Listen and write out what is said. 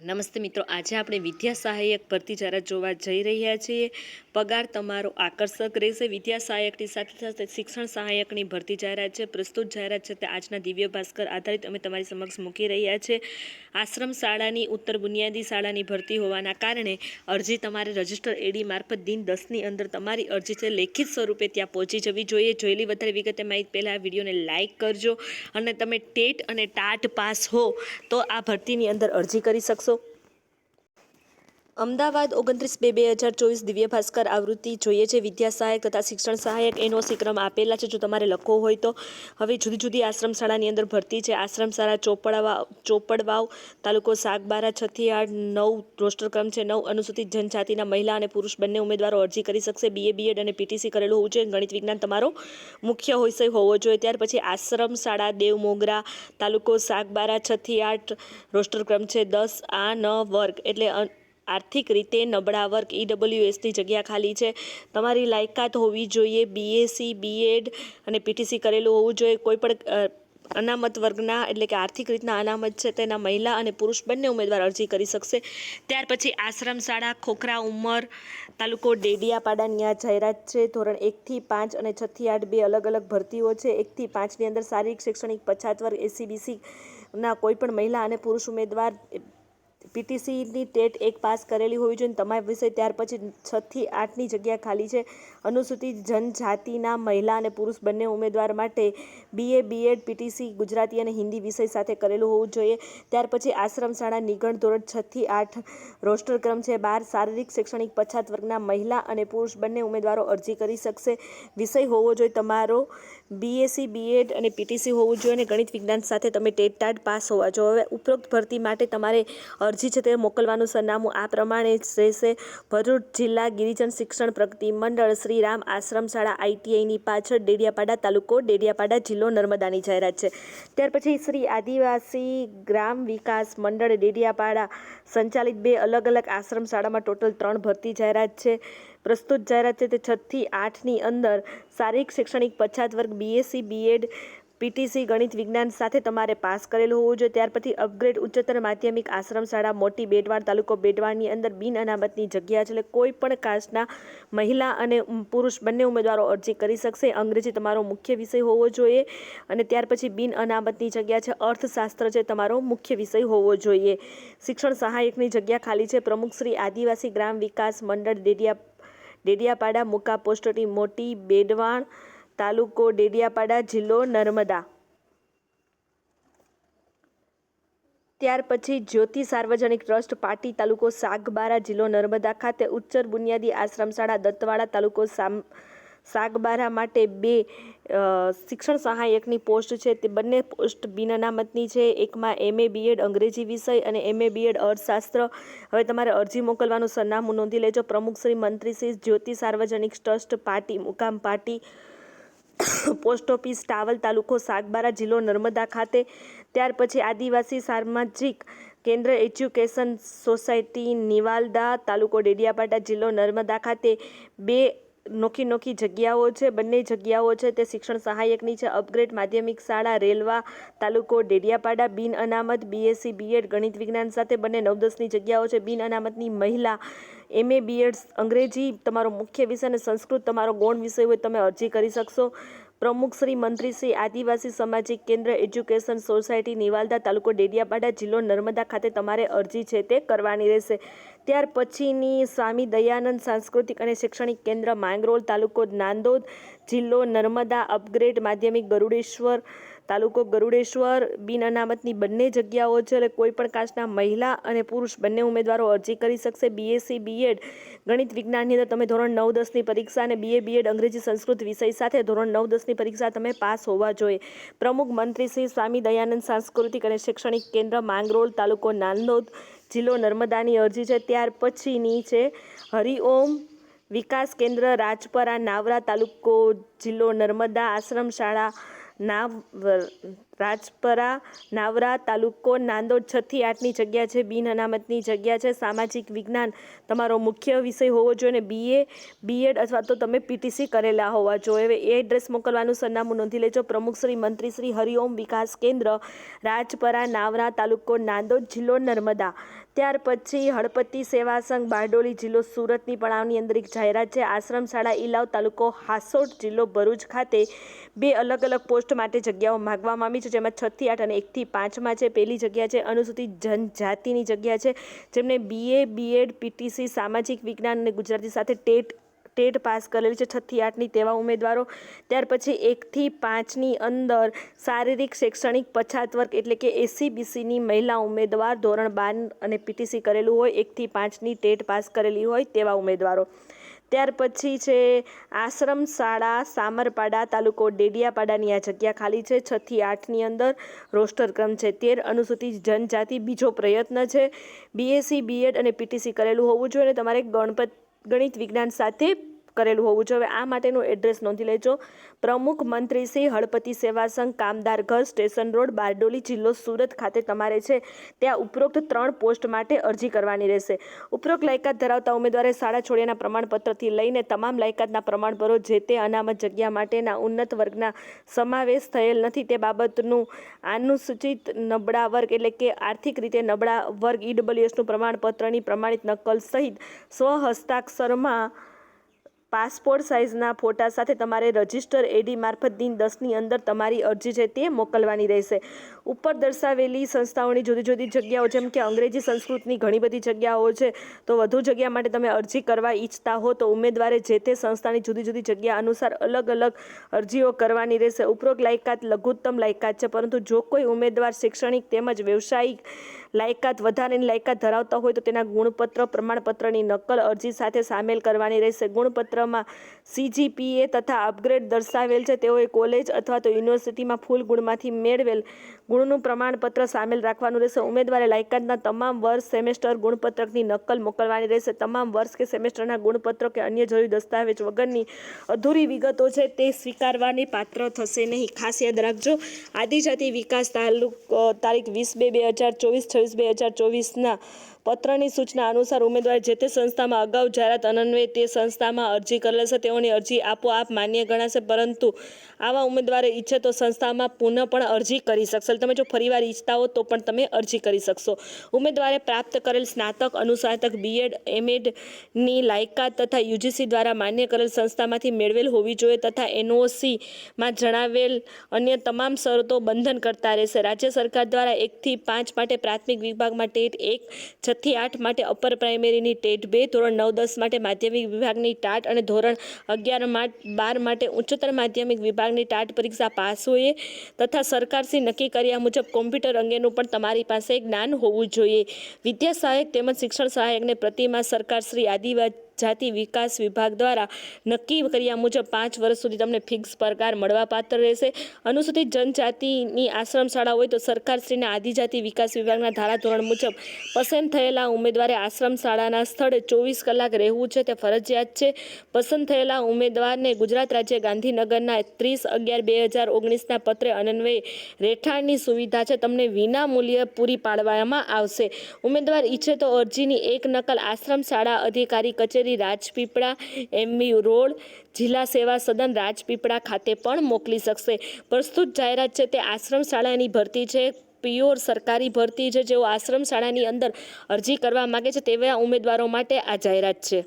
નમસ્તે મિત્રો, આજે આપણે વિદ્યા સહાયક ભરતી જાહેરાત જોવા જઈ રહ્યા છીએ, પગાર તમારો આકર્ષક રહેશે. વિદ્યા સહાયકની સાથે સાથે શિક્ષણ સહાયકની ભરતી જાહેરાત છે, પ્રસ્તુત જાહેરાત છે, તે આજના દિવ્ય ભાસ્કર આધારિત અમે તમારી સમક્ષ મૂકી રહ્યા છે. આશ્રમ શાળાની ઉત્તર બુનિયાદી શાળાની ભરતી હોવાના કારણે અરજી તમારે રજિસ્ટર એડી મારફત દિન દસની અંદર તમારી અરજી છે, લેખિત સ્વરૂપે ત્યાં પહોંચી જવી જોઈએ. જોયેલી વધારે વિગતે માહિતી પહેલાં આ વિડીયોને લાઇક કરજો અને તમે ટેટ અને ટાટ પાસ હો, તો આ ભરતીની અંદર અરજી કરી શકશો. અમદાવાદ ઓગણત્રીસ બે બે હજાર ચોવીસ દિવ્ય ભાસ્કર આવૃત્તિ જોઈએ છે. વિદ્યા સહાયક તથા શિક્ષણ સહાયક એનઓસી ક્રમ આપેલા છે. જો તમારે લખવો હોય તો હવે જુદી જુદી આશ્રમ શાળાની અંદર ભરતી છે. આશ્રમ શાળા ચોપડવા, ચોપડવાવ તાલુકો સાગબારા છથી આઠ નવ રોસ્ટર ક્રમ છે. નવ અનુસૂચિત જનજાતિના મહિલા અને પુરુષ બંને ઉમેદવારો અરજી કરી શકશે. બીએ બીએડ અને પીટીસી કરેલું હોવું જોઈએ. ગણિત વિજ્ઞાન તમારો મુખ્ય વિષય હોવો જોઈએ. ત્યાર પછી આશ્રમ શાળા દેવ મોગરા તાલુકો સાગબારા છથી આઠ રોસ્ટર ક્રમ છે. દસ આ ન વર્ગ. એટલે આર્થિક રીતે નબળા વર્ગ ઈડબ્લ્યુએસની જગ્યા ખાલી છે. તમારી લાયકાત હોવી જોઈએ બીએસસી બીએડ અને પીટીસી કરેલું હોવું જોઈએ. કોઈ પણ અનામત વર્ગના એટલે કે આર્થિક રીતના અનામત છે તેના મહિલા અને પુરુષ બંને ઉમેદવાર અરજી કરી શકશે. ત્યાર પછી આશ્રમ શાળા ખોખરા, ઉંમર, તાલુકો ડેડિયાપાડાની આ જાહેરાત છે. ધોરણ એકથી પાંચ અને છથી આઠ બે અલગ અલગ ભરતીઓ છે. એકથી પાંચની અંદર શારીરિક, શૈક્ષણિક, પછાત વર્ગ એસીબીસી ના કોઈ પણ મહિલા અને પુરુષ ઉમેદવાર પીટીસીની ટેટ એક પાસ કરેલી હોવી જોઈએ તમારા વિષય ત્યાર પછી છથી આઠની જગ્યા ખાલી છે. અનુસૂચિત જનજાતિના મહિલા અને પુરુષ બંને ઉમેદવાર માટે બીએ બીએડ પીટીસી ગુજરાતી અને હિન્દી વિષય સાથે કરેલું હોવું જોઈએ. ત્યાર પછી આશ્રમ શાળા નિગણ ધોરણ છથી આઠ રોસ્ટર ક્રમ છે. બાર શારીરિક, શૈક્ષણિક, પછાત વર્ગના મહિલા અને પુરુષ બંને ઉમેદવારો અરજી કરી શકશે. વિષય હોવો જોઈએ તમારો બીએસસી બીએડ અને પીટીસી હોવું જોઈએ અને ગણિત વિજ્ઞાન સાથે તમે ટેટ ટાટ પાસ હોવા જોઈએ. હવે ઉપરોક્ત ભરતી માટે તમારે અરજી છે તે મોકલવાનું સરનામું આ પ્રમાણે જ રહેશે. ભરૂચ જિલ્લા ગિરિજન શિક્ષણ પ્રગતિ મંડળ શ્રી રામ આશ્રમ શાળા આઈટીઆઈની પાછળ ડેડિયાપાડા તાલુકો ડેડિયાપાડા જિલ્લો નર્મદાની જાહેરાત છે. ત્યાર પછી શ્રી આદિવાસી ગ્રામ વિકાસ મંડળ ડેડિયાપાડા સંચાલિત બે અલગ અલગ આશ્રમ શાળામાં ટોટલ ત્રણ ભરતી જાહેરાત છે. પ્રસ્તુત જાહેરાત છે તે છથી આઠની અંદર શારીરિક, શૈક્ષણિક, પછાત વર્ગ બીએસસી બીએડ પીટીસી ગણિત, વિજ્ઞાન સાથે તમારે પાસ કરેલું હોવું જોઈએ. ત્યાર પછી અપગ્રેડ ઉચ્ચતર માધ્યમિક આશ્રમ શાળા, મોટી બેડવાણ તાલુકો બેડવાણની અંદર બિન અનામતની જગ્યા છે એટલે કોઈ પણ કાસ્ટના મહિલા અને પુરુષ બંને ઉમેદવારો અરજી કરી શકશે. અંગ્રેજી તમારો મુખ્ય વિષય હોવો જોઈએ અને ત્યાર પછી બિન અનામતની જગ્યા છે. અર્થશાસ્ત્ર છે તમારો મુખ્ય વિષય હોવો જોઈએ. શિક્ષણ સહાયકની જગ્યા ખાલી છે. પ્રમુખ શ્રી આદિવાસી ગ્રામ વિકાસ મંડળ ડેડિયા ડેડિયાપાડા મુકા પોસ્ટની મોટી બેડવાણ તાલુકો ડેડિયાપાડા જિલ્લો નર્મદા. ત્યાર પછી જ્યોતિ સાર્વજનિક ટ્રસ્ટ પાટી તાલુકો સાગબારા જિલ્લો નર્મદા ખાતે ઉચ્ચર બુનિયાદી આશ્રમ શાળા દત્તવાડા તાલુકો સામ સાગબારા માટે બે શિક્ષણ સહાયકની પોસ્ટ છે. તે બંને પોસ્ટ બિન અનામતની છે. એકમાં એમએ બીએડ અંગ્રેજી વિષય અને એમએ બીએડ અર્થશાસ્ત્ર. હવે તમારે અરજી મોકલવાનું સરનામું નોંધી લેજો. પ્રમુખ શ્રી મંત્રી શ્રી જ્યોતિ સાર્વજનિક ટ્રસ્ટ પાટી મુકામ પાટી પોસ્ટ ઓફિસ, ટાવલ તાલુકો સાગબારા જિલ્લો નર્મદા ખાતે. ત્યાર પછી આદિવાસી સામાજિક કેન્દ્ર એજ્યુકેશન સોસાયટી નિવાલદા તાલુકો ડેડિયાપાડા જિલ્લો નર્મદા ખાતે. બે નોખી નોખી જગ્યાઓ છે, બંને જગ્યાઓ છે, તે શિક્ષણ સહાયકની છે. અપગ્રેડ માધ્યમિક શાળા, રેલવા તાલુકો, ડેડિયાપાડા, બિન અનામત બીએસસી બીએડ ગણિત વિજ્ઞાન સાથે બંને નવ દસની જગ્યાઓ છે. બિન અનામતની મહિલા એમએ બીએડ અંગ્રેજી, તમારો મુખ્ય વિષય અને સંસ્કૃત, તમારો ગૌણ વિષય હોય, તમે અરજી કરી શકશો. પ્રમુખ શ્રી મંત્રી શ્રી આદિવાસી સામાજિક કેન્દ્ર એજ્યુકેશન સોસાયટી નિવાલદા તાલુકો ડેડિયાપાડા જિલ્લો નર્મદા ખાતે તમારે અરજી છે તે કરવાની રહેશે. ત્યાર પછીની સ્વામી દયાનંદ સાંસ્કૃતિક અને શૈક્ષણિક કેન્દ્ર માંગરોળ તાલુકો નાંદોદ જિલ્લો નર્મદા અપગ્રેડ માધ્યમિક ગરુડેશ્વર તાલુકો ગરુડેશ્વર, બિન અનામતની બંને જગ્યાઓ છે. એટલે કોઈ પણ કાસ્ટના મહિલા અને પુરુષ બંને ઉમેદવારો અરજી કરી શકશે. બીએસસી બીએડ ગણિત વિજ્ઞાનની અંદર તમે ધોરણ નવ દસની પરીક્ષા અને બીએ બીએડ અંગ્રેજી સંસ્કૃત વિષય સાથે ધોરણ નવ દસની પરીક્ષા તમે પાસ હોવા જોઈએ. પ્રમુખ મંત્રી શ્રી સ્વામી દયાનંદ સાંસ્કૃતિક અને શૈક્ષણિક કેન્દ્ર, માંગરોળ તાલુકો નાંદોદ જિલ્લો નર્મદાની અરજી છે. ત્યાર પછીની છે હરિઓમ વિકાસ કેન્દ્ર, રાજપરા, નાવરા તાલુકો જિલ્લો નર્મદા આશ્રમ શાળા નાવ રાજપરા, નાવરા તાલુકો નાંદોદ છથી આઠની જગ્યા છે, બિન અનામતની જગ્યા છે. સામાજિક વિજ્ઞાન તમારો મુખ્ય વિષય હોવો જોઈએ અને બીએ બીએડ અથવા તો તમે પીટીસી કરેલા હોવા જોઈએ. એ એડ્રેસ મોકલવાનું સરનામું નોંધી લેજો. પ્રમુખ શ્રી, મંત્રી શ્રી હરિઓમ વિકાસ કેન્દ્ર, રાજપરા, નાવરા તાલુકો નાંદોદ જિલ્લો નર્મદા. ત્યાર પછી હળપતિ સેવા સંઘ, બારડોલી જિલ્લો સુરતની પણાવની અંદર એક જાહેરાત છે. આશ્રમ શાળા ઇલાવ તાલુકો હાસોટ જિલ્લો ભરૂચ ખાતે બે અલગ અલગ પોસ્ટ માટે જગ્યાઓ માગવામાં આવી છે. જેમાં છથી આઠ અને એકથી પાંચમાં છે. પહેલી જગ્યા છે અનુસૂચિત જનજાતિની જગ્યા છે જેમને બીએ બીએડ પીટીસી સામાજિક વિજ્ઞાન અને ગુજરાતી સાથે ટેટ ટેટ પાસ કરેલી છે. છથી આઠની તેવા ઉમેદવારો. ત્યાર પછી એકથી પાંચની અંદર શારીરિક, શૈક્ષણિક પછાત વર્ગ એટલે કે એસીબીસીની મહિલા ઉમેદવાર ધોરણ બાર અને પીટીસી કરેલું હોય. એકથી પાંચની ટેટ પાસ કરેલી હોય તેવા ઉમેદવારો. ત્યાર પછી છે આશ્રમ શાળા, સામરપાડા તાલુકો ડેડિયાપાડાની આ જગ્યા ખાલી છે. છથી આઠની અંદર રોસ્ટર ક્રમ છે. તેર અનુસૂચિત જનજાતિ બીજો પ્રયત્ન છે. બીએસસી બીએડ અને પીટીસી કરેલું હોવું જોઈએ અને તમારે ગણપત ગણિત વિજ્ઞાન સાથે કરેલું હોવું જોઈએ. આ માટેનું એડ્રેસ નોંધી લેજો. પ્રમુખ મંત્રી શ્રી હળપતિ સેવા સંઘ, કામદાર ઘર, સ્ટેશન રોડ, બારડોલી જિલ્લો સુરત ખાતે તમારે છે. ત્યાં ઉપરોક્ત ત્રણ પોસ્ટ માટે અરજી કરવાની રહેશે. ઉપરોક્ત લાયકાત ધરાવતા ઉમેદવારે શાળા છોડ્યાના પ્રમાણપત્રથી લઈને તમામ લાયકાતના પ્રમાણપત્રો જે તે અનામત જગ્યા માટેના ઉન્નત વર્ગના સમાવેશ થયેલ નથી. તે બાબતનું અનુસૂચિત નબળા વર્ગ એટલે કે આર્થિક રીતે નબળા વર્ગ ઈડબ્લ્યુએસનું પ્રમાણપત્રની પ્રમાણિત નકલ સહિત સ્વહસ્તાક્ષરમાં પાસપોર્ટ સાઇઝના ફોટા સાથે તમારે રજિસ્ટર એડી મારફત દિન દસની અંદર તમારી અરજી છે તે મોકલવાની રહેશે. ઉપર દર્શાવેલી સંસ્થાઓની જુદી જુદી જગ્યાઓ, જેમ કે અંગ્રેજી સંસ્કૃતની ઘણી બધી જગ્યાઓ છે, તો વધુ જગ્યા માટે તમે અરજી કરવા ઈચ્છતા હો, તો ઉમેદવારે જે તે સંસ્થાની જુદી જુદી જગ્યા અનુસાર અલગ અલગ અરજીઓ કરવાની રહેશે. ઉપરોક્ત લાયકાત લઘુત્તમ લાયકાત છે, પરંતુ જો કોઈ ઉમેદવાર શૈક્ષણિક તેમજ વ્યવસાયિક લાયકાત વધારેની લાયકાત ધરાવતા હોય તો તેના ગુણપત્ર, પ્રમાણપત્રની નકલ, અરજી સાથે સામેલ કરવાની રહેશે. ગુણપત્રમાં સીજીપીએ તથા અપગ્રેડ દર્શાવેલ છે. તેઓએ કોલેજ અથવા તો યુનિવર્સિટીમાં ફૂલ ગુણમાંથી મેળવેલ ગુણનું પ્રમાણપત્ર સામેલ રાખવાનું રહેશે. ઉમેદવારે લાયકાતના તમામ વર્ષ સેમેસ્ટર ગુણપત્રકની નકલ મોકલવાની રહેશે. તમામ વર્ષ કે સેમેસ્ટરના ગુણપત્ર કે અન્ય જરૂરી દસ્તાવેજ વગરની અધૂરી વિગતો છે તે સ્વીકારવાની પાત્ર થશે નહીં. ખાસ યાદ રાખજો, આદિજાતિ વિકાસ તાલુક તારીખ વીસ બે બે હજાર ચોવીસ છવ્વીસ બે હજાર ચોવીસના પત્રની સૂચના અનુસાર ઉમેદવાર જે તે સંસ્થામાં અગાઉ જાહેરાત અનન્વે તે સંસ્થામાં અરજી કરેલ છે. તેઓની અરજી આપોઆપ માન્ય ગણાશે, પરંતુ આવા ઉમેદવારે ઈચ્છે તો સંસ્થામાં પુનઃ પણ અરજી કરી શકશે. તમે જો ફરીવાર ઈચ્છતા હો તો પણ તમે અરજી કરી શકશો. ઉમેદવારે પ્રાપ્ત કરેલ સ્નાતક, અનુસ્નાતક બીએડ એમએડની લાયકાત તથા યુજીસી દ્વારા માન્ય કરેલ સંસ્થામાંથી મેળવેલ હોવી જોઈએ તથા એનઓસીમાં જણાવેલ અન્ય તમામ શરતો બંધન કરતા રહેશે. રાજ્ય સરકાર દ્વારા એકથી પાંચ માટે પ્રાથમિક વિભાગમાં ટેટ એક છથી આઠ માટે અપર પ્રાઇમરીની ટેટ બે, ધોરણ નવ, દસ માટે માધ્યમિક વિભાગની ટાટ અને ધોરણ અગિયાર બાર માટે ઉચ્ચતર માધ્યમિક વિભાગની ટાટ પરીક્ષા પાસ હોય તથા સરકારશ્રી નક્કી કર્યા મુજબ કોમ્પ્યુટર અંગેનું પણ તમારી પાસે જ્ઞાન હોવું જોઈએ. વિદ્યા સહાયક તેમજ શિક્ષણ સહાયકને પ્રતિમા સરકારશ્રી આદિવાસી જાતિ વિકાસ વિભાગ દ્વારા નક્કી કર્યા મુજબ પાંચ વર્ષ સુધી તમને ફિક્સ પગાર મળવાપાત્ર રહેશે. અનુસૂચિત જનજાતિની આશ્રમ શાળા હોય તો સરકારશ્રીના આદિજાતિ વિકાસ વિભાગના ધારાધોરણ મુજબ પસંદ થયેલા ઉમેદવારે આશ્રમ શાળાના સ્થળે ચોવીસ કલાક રહેવું છે તે ફરજિયાત છે. પસંદ થયેલા ઉમેદવારને ગુજરાત રાજ્ય ગાંધીનગરના ત્રીસ અગિયાર બે હજાર ઓગણીસના પત્રે અનન્વયે રહેઠાણની સુવિધા છે તમને વિના મૂલ્ય પૂરી પાડવામાં આવશે. ઉમેદવાર ઈચ્છે તો અરજીની એક નકલ આશ્રમ શાળા અધિકારી કચેરી રાજપીપળા એમયુ રોડ જિલ્લા સેવા સદન રાજપીપળા ખાતે પણ મોકલી શકશે. પ્રસ્તુત જાહેરાત છે તે આશ્રમ શાળાની ભરતી છે. પ્યોર સરકારી ભરતી છે જેઓ આશ્રમ શાળાની અંદર અરજી કરવા માગે છે તેવા ઉમેદવારો માટે આ જાહેરાત છે.